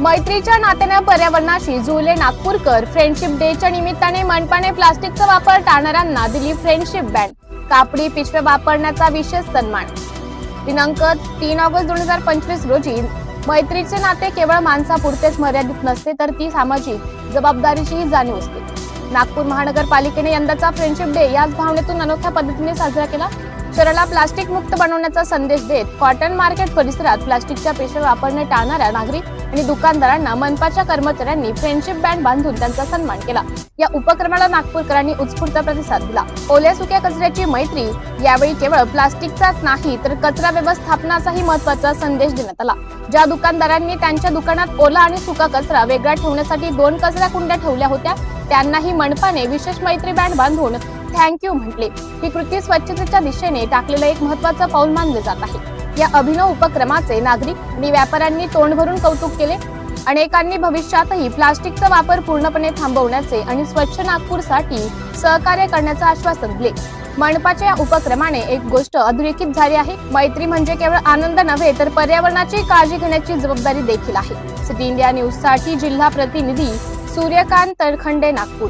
मैत्रीच्या नात्यानं पर्यावरणाशी जुळले नागपूरकर. फ्रेंडशिप डेच्या निमित्ताने मनपाने प्लास्टिकचा वापर टाळणाऱ्यांना दिली फ्रेंडशिप बँड कापडी पिशव्या वापरण्याचा विशेष सन्मान. दिनांक तीन ऑगस्ट दोन हजार पंचवीस रोजी मैत्रीचे नाते केवळ माणसापुरतेच मर्यादित नसते तर ती सामाजिक जबाबदारीचीही जाणीव असते. नागपूर महानगरपालिकेने यंदाचा फ्रेंडशिप डे याच भावनेतून अनोख्या पद्धतीने साजरा केला. शहराला प्लास्टिक मुक्त बनवण्याचा संदेश देत कॉटन मार्केट परिसरात प्लास्टिकच्या पेशव्या वापरणे टाळणाऱ्या नागरिक आणि दुकानदारांना मनपाच्या कर्मचाऱ्यांनी फ्रेंडशिप बँड बांधून त्यांचा सन्मान केला. या उपक्रमाला नागपूरकरांनी उत्स्फूर्त प्रतिसाद दिला. ओल्या सुक्या कचऱ्याची मैत्री यावेळी केवळ प्लास्टिकचाच नाही तर कचरा व्यवस्थापनाचाही महत्त्वाचा संदेश देण्यात आला. ज्या दुकानदारांनी त्यांच्या दुकानात ओला आणि सुका कचरा वेगळा ठेवण्यासाठी दोन कचरा कुंड्या ठेवल्या होत्या त्यांनाही मनपाने विशेष मैत्री बँड बांधून थँक्यू म्हटले. ही कृती स्वच्छतेच्या दिशेने टाकलेलं एक महत्वाचं पाऊल मानले जात आहे. या अभिनव उपक्रमाचे नागरिक आणि व्यापाऱ्यांनी तोंड भरून कौतुक केले. अनेकांनी भविष्यातही प्लास्टिकचा वापर पूर्णपणे थांबवण्याचे आणि स्वच्छ नागपूरसाठी सहकार्य करण्याचं आश्वासन दिले. मनपाच्या या उपक्रमाने एक गोष्ट अधोरेखित झाली आहे. मैत्री म्हणजे केवळ आनंद नव्हे तर पर्यावरणाची काळजी घेण्याची जबाबदारी देखील आहे. सिटी इंडिया न्यूजसाठी जिल्हा प्रतिनिधी सूर्यकांत तरखंडे नागपूर.